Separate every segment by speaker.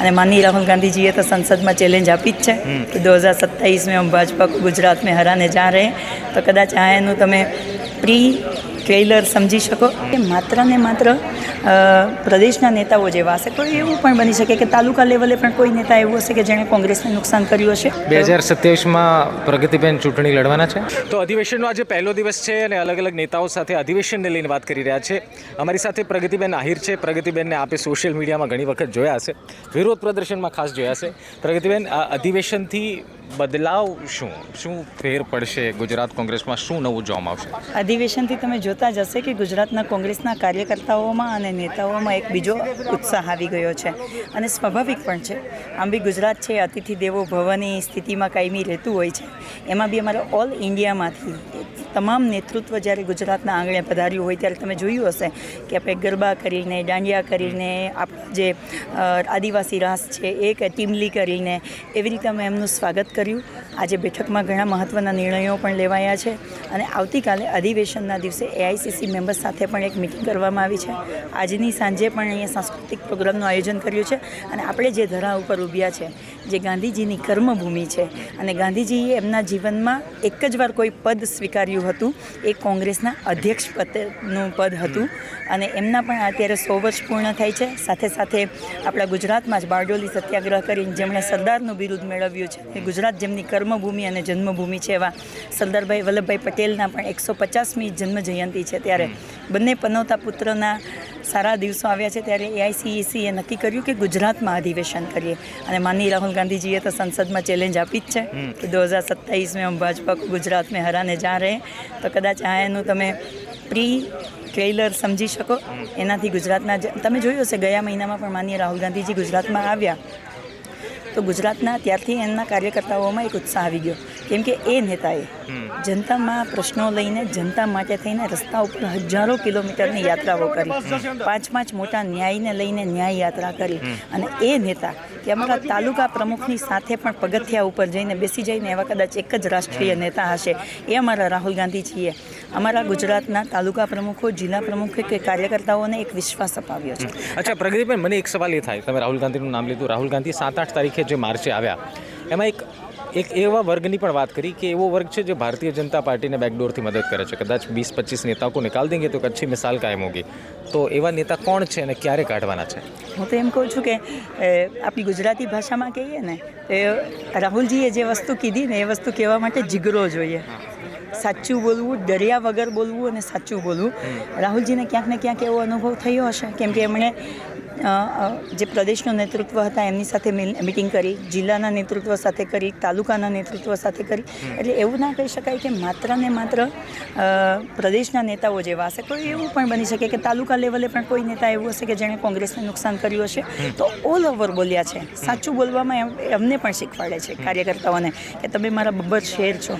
Speaker 1: અને माननीय राहुल गांधी जी ये तो संसद में चैलेंज આપી જ છે કે 2027 में हम भाजपा को गुजरात में हराने जा रहे हैं तो कदाच આનું તમે પ્રી ટ્રેલર સમજી શકો. કે માત્ર ને માત્ર પ્રદેશના નેતાઓ જેવા હશે. કોઈ એવું પણ બની શકે કે તાલુકા લેવલે પણ કોઈ નેતા એવું હશે કે જેણે કોંગ્રેસને નુકસાન કર્યું હશે.
Speaker 2: બે હજાર સત્યાવીસમાં પ્રગતિબેન ચૂંટણી લડવાના છે? તો અધિવેશનનો આજે પહેલો દિવસ છે અને અલગ અલગ નેતાઓ સાથે અધિવેશનને લઈને વાત કરી રહ્યા છે. અમારી સાથે પ્રગતિબેન આહિર છે. પ્રગતિબેનને આપે સોશિયલ મીડિયામાં ઘણી વખત જોયા હશે. વિરોધ પ્રદર્શનમાં ખાસ જોયા હશે. પ્રગતિબેન આ અધિવેશનથી બદલાવ શું? શું ફેર પડશે ગુજરાત કોંગ્રેસમાં? શું નવું જોવામાં આવશે?
Speaker 1: અધિવેશનથી તમે જોતા જ હશે કે ગુજરાતના કોંગ્રેસના કાર્યકર્તાઓમાં અને નેતાઓમાં એક બીજો ઉત્સાહ આવી ગયો છે અને સ્વાભાવિક પણ છે. આમ બી ગુજરાત છે, અતિથિ દેવો ભવની સ્થિતિમાં કાયમી રહેતું હોય છે. એમાં બી અમારે ઓલ ઇન્ડિયામાંથી તમામ નેતૃત્વ જ્યારે ગુજરાતના આંગણે પધાર્યું હોય ત્યારે તમે જોયું હશે કે આપણે ગરબા કરીને, દાંડિયા કરીને, આપણા જે આદિવાસી રાસ છે એ કે ટીમલી કરીને એવી રીતે અમે એમનું સ્વાગત કર્યું. આજે બેઠકમાં ઘણા મહત્ત્વના નિર્ણયો પણ લેવાયા છે અને આવતીકાલે અધિવેશનના દિવસે એઆઈસીસી મેમ્બર્સ સાથે પણ એક મિટિંગ કરવામાં આવી છે. આજની સાંજે પણ અહીંયા સાંસ્કૃતિક પ્રોગ્રામનું આયોજન કર્યું છે અને આપણે જે ધરા ઉપર ઊભ્યા છે, જે ગાંધીજીની કર્મભૂમિ છે અને ગાંધીજીએ એમના જીવનમાં એક જ વાર કોઈ પદ સ્વીકાર્યું હતું, એ કોંગ્રેસના અધ્યક્ષ પદનું પદ હતું અને એમના પણ અત્યારે સો વર્ષ પૂર્ણ થાય છે. સાથે સાથે આપણા ગુજરાતમાં જ બારડોલી સત્યાગ્રહ કરીને જેમણે સરદારનું બિરુદ મેળવ્યું છે ગુજરાત જેમની કર્મભૂમિ અને જન્મભૂમિ છે એવા સરદારભાઈ વલ્લભભાઈ પટેલના પણ એકસો પચાસમી જન્મ જયંતિ છે. ત્યારે બંને પનોતા પુત્રના સારા દિવસો આવ્યા છે. ત્યારે એઆઈસીઈસીએ નક્કી કર્યું કે ગુજરાતમાં અધિવેશન કરીએ. અને માનની રાહુલ ગાંધીજીએ તો સંસદમાં ચેલેન્જ આપી જ છે કે દો હજાર સત્તાવીસ મેં ભાજપા ગુજરાત મેં હરાને જા રહે. તો કદાચ આ એનું તમે પ્રી ટ્રેલર સમજી શકો. એનાથી ગુજરાતના તમે જોયું હશે ગયા મહિનામાં પણ માનનીય રાહુલ ગાંધીજી ગુજરાતમાં આવ્યા. તો ગુજરાતના ત્યારથી એમના કાર્યકર્તાઓમાં એક ઉત્સાહ આવી ગયો. કેમ કે એ નેતાએ જનતામાં પ્રશ્નો લઈને જનતા માટે થઈને રસ્તા ઉપર હજારો કિલોમીટરની યાત્રાઓ કરી. પાંચ પાંચ મોટા ન્યાયને લઈને ન્યાય યાત્રા કરી. અને એ નેતા કે અમારા તાલુકા પ્રમુખની સાથે પણ પગથિયા ઉપર જઈને બેસી જઈને એવા કદાચ એક જ રાષ્ટ્રીય નેતા હશે. એ અમારા રાહુલ ગાંધી છીએ. અમારા ગુજરાતના તાલુકા પ્રમુખો જિલ્લા પ્રમુખો કે કાર્યકર્તાઓને એક વિશ્વાસ અપાવ્યો છે.
Speaker 2: અચ્છા પ્રગતિબેન મને એક સવાલ એ થાય. તમે રાહુલ ગાંધીનું નામ લીધું. રાહુલ ગાંધી સાત આઠ તારીખે જે માર્ચે આવ્યા. એમાં એક એક એવા વર્ગની પણ વાત કરી કે એવો વર્ગ છે જે ભારતીય જનતા પાર્ટીને બેકડોરથી મદદ કરે છે. કદાચ વીસ પચીસ નેતાઓ કો નિકાલ દેંગે તો એક અચ્છી મિસાલ કાયમ હોગી. તો એવા નેતા કોણ છે અને ક્યારે કાઢવાના છે?
Speaker 1: હું તો એમ કહું છું કે આપણી ગુજરાતી ભાષામાં કહીએ ને તો એ રાહુલજીએ જે વસ્તુ કીધી ને એ વસ્તુ કહેવા માટે જીગરો જોઈએ. સાચું બોલવું ડર્યા વગર બોલવું અને સાચું બોલવું. રાહુલજીને ક્યાંક ને ક્યાંક એવો અનુભવ થયો હશે. કેમ કે એમણે જે પ્રદેશનું નેતૃત્વ હતા એમની સાથે મિટિંગ કરી જિલ્લાના નેતૃત્વ સાથે કરી તાલુકાના નેતૃત્વ સાથે કરી. એટલે એવું ના કહી શકાય કે માત્ર ને માત્ર પ્રદેશના નેતાઓ જેવા હશે. કોઈ એવું પણ બની શકે કે તાલુકા લેવલે પણ કોઈ નેતા એવું હશે કે જેણે કોંગ્રેસને નુકસાન કર્યું હશે. તો ઓલ ઓવર બોલ્યા છે. સાચું બોલવામાં એમ- અમને પણ શીખવાડે છે કાર્યકર્તાઓને કે તમે મારા બબ્બર શેર છો.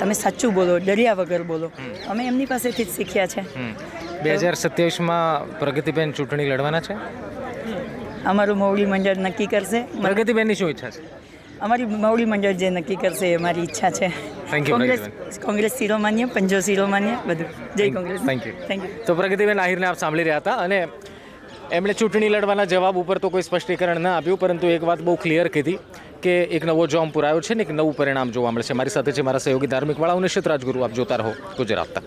Speaker 1: તમે સાચું બોલો ડર્યા વગર બોલો. અમે એમની પાસેથી જ શીખ્યા છે.
Speaker 2: બે હજાર સત્યાવીસમાં પ્રગતિબેન ચૂંટણી લડવાના છે?
Speaker 1: અમારું મવડી મંડળ નક્કી કરશે.
Speaker 2: પ્રગતિબેનની શું ઈચ્છા છે?
Speaker 1: અમારી મવડી મંડળ જે નક્કી કરશે એ મારી ઈચ્છા છે. કોંગ્રેસ. કોંગ્રેસ શિરોમાન્ય પંજો શિરોમાન્ય બધું. જય Congress.
Speaker 2: Thank you
Speaker 1: thank you
Speaker 2: તો પ્રગતિબેન આહિરને આપ સાંભળી રહ્યા હતા અને એમણે ચૂંટણી લડવાના જવાબ ઉપર તો કોઈ સ્પષ્ટીકરણ ન આપ્યું પરંતુ એક વાત બહુ ક્લિયર કીધી કે એક નવો જોમ પુરાયો છે ને એક નવું પરિણામ જોવા મળશે. મારી સાથે છે મારા સહયોગી ધાર્મિક વાળા હું નિશ્ચિત રાજગુરુ આપ જોતા રહો ગુજરાત તક.